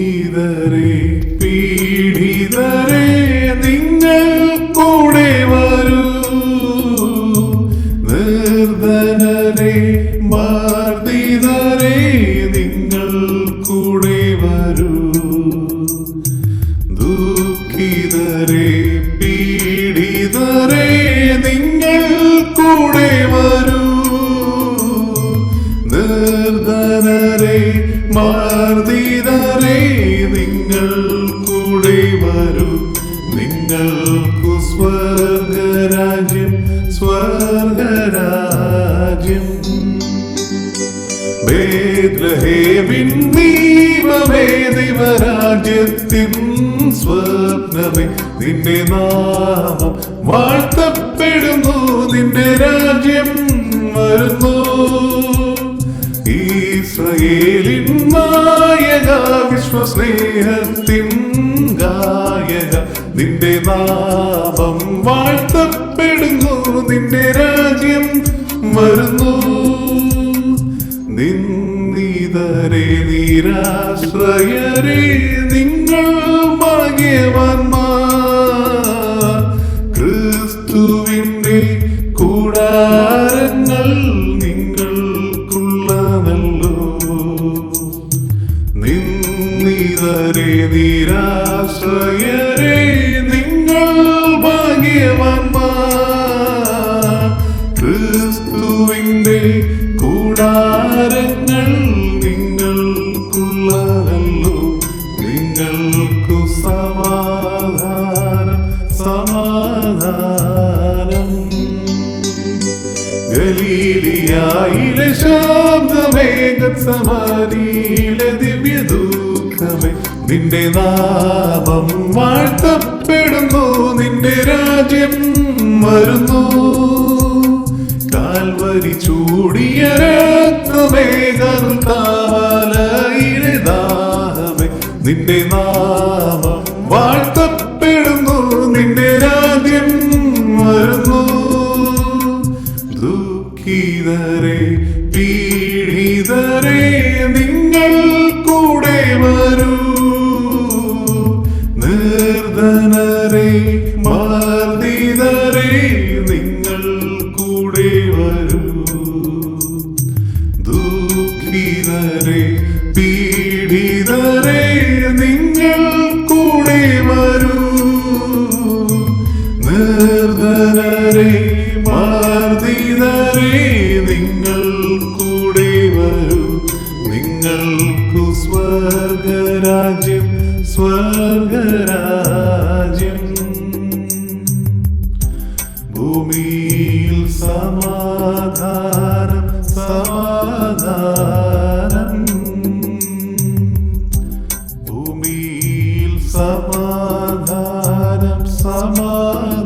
ദുഃഖിതരെ പീഡിതരെ നിങ്ങൾ കൂടെ വരൂ. നിർധനരെ മർദ്ദിതരെ നിങ്ങൾ കൂടെ വരൂ. ദുഃഖിതരെ പീഡിതരെ നിങ്ങൾ കൂടെ വരൂ. നിർധനരെ മർദ്ദിതരെ നിങ്ങൾ കൂടെ വരൂ. നിങ്ങൾക്കു സ്വർഗരാജ്യം സ്വർഗരാജ്യം. ദൈവരാജ്യത്തിൻ സ്വപ്നമേ. നിന്റെ നാമം വാഴ്ത്തപ്പെടുന്നു നിന്റെ രാജ്യം വരുന്നു. ഇസ്രയേലിൻ നായക വിശ്വസ്നേഹത്തിൻ ഗായക. നിന്റെ നാമം വാഴ്ത്തപ്പെടുന്നു നിന്റെ രാജ്യം വരുന്നു. നിന്ദിതരെ നിരാശ്രയരെ നിങ്ങൾ നിന്ദിതരെ നിരാശ്രയരെ നിങ്ങൾ ഭാഗ്യവാന്മാർ കൂടാരങ്ങൾ നിങ്ങൾക്കുള്ളതല്ലോ. നിങ്ങൾക്കു സമാധാനം സമാധാനം. ഗലീലിയായിലെ ശബ്ദമേഘ സമാരിയിലെ ദിവ്യ ദുഃഖമേ നിന്റെ നാമം വാഴ്ത്തപ്പെടുന്നു നിന്റെ രാജ്യം വരുന്നു. കാൽവരി ചൂടിയ രക്തമേ നിന്റെ നാമം വാഴ്ത്തപ്പെടുന്നു നിന്റെ രാജ്യം വരുന്നു. ദുഃഖിതരെ പീഡിതരെ നിങ്ങൾ കൂടെ വരൂ. ദുഃഖിതരെ പീഡിതരെ നിങ്ങൾ കൂടെ വരൂ. നിർധനരെ മർദ്ദിതരെ നിങ്ങൾ കൂടെ വരൂ. നിങ്ങൾക്കു സ്വർഗരാജ്യം സ്വർഗരാജ്യം. ഭൂമിയിൽ സമാധാനം സമാധാനം. ഭൂമിയിൽ സമാധാനം സമാധാനം.